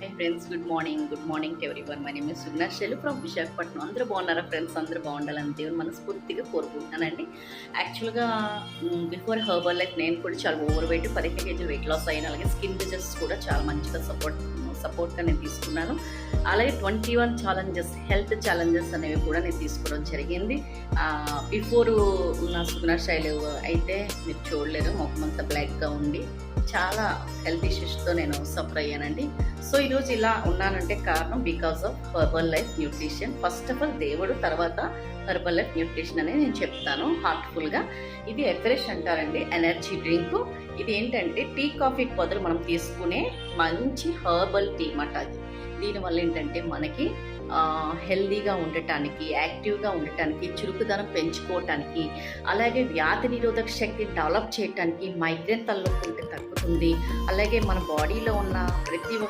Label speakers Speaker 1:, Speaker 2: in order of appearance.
Speaker 1: Hi friends good morning good morning to everyone my name Sugna Shailu from Visakhapatnam అందరూ బాగున్నారా friends అందరూ బాగుండాలని దేవుని మనస్ఫూర్తిగా కోరుకుంటున్నానండి. యాక్చువల్గా బిఫోర్ హర్బల్ లైఫ్ నేను కూడా చాలా ఓవర్ వెయిట్ పదిహేను కేజీలు వెయిట్ లాస్ అయిన అలాగే స్కిన్ డిజెస్ కూడా చాలా మంచిగా సపోర్ట్ సపోర్ట్గా నేను తీసుకున్నాను. అలాగే twenty one challenges health challenges అనేవి కూడా నేను తీసుకోవడం జరిగింది. బిఫోర్ నా సుగ్నా శైలు అయితే మీరు చూడలేదు. మొహమంతా అంతా బ్లాక్గా ఉండి చాలా హెల్త్ ఇష్యూస్తో నేను సఫర్ అయ్యానండి. సో ఈరోజు ఇలా ఉన్నానంటే కారణం because of Herbalife nutrition first of all దేవుడు తర్వాత హర్బల్ లైఫ్ న్యూట్రిషన్ అనేది నేను చెప్తాను హార్ట్ఫుల్గా ఇది ఎఫ్రెష్ అంటారండి ఎనర్జీ డ్రింక్. ఇది ఏంటంటే టీ కాఫీకి బదులు మనం తీసుకునే మంచి హర్బల్ టీ మాట అది. దీనివల్ల ఏంటంటే మనకి హెల్దీగా ఉండటానికి యాక్టివ్గా ఉండటానికి చురుకుదనం పెంచుకోవటానికి అలాగే వ్యాధి నిరోధక శక్తి డెవలప్ చేయటానికి మైగ్రేన్ తలనొప్పి ఉంటే తగ్గుతుంది. అలాగే మన బాడీలో ఉన్న ప్రతి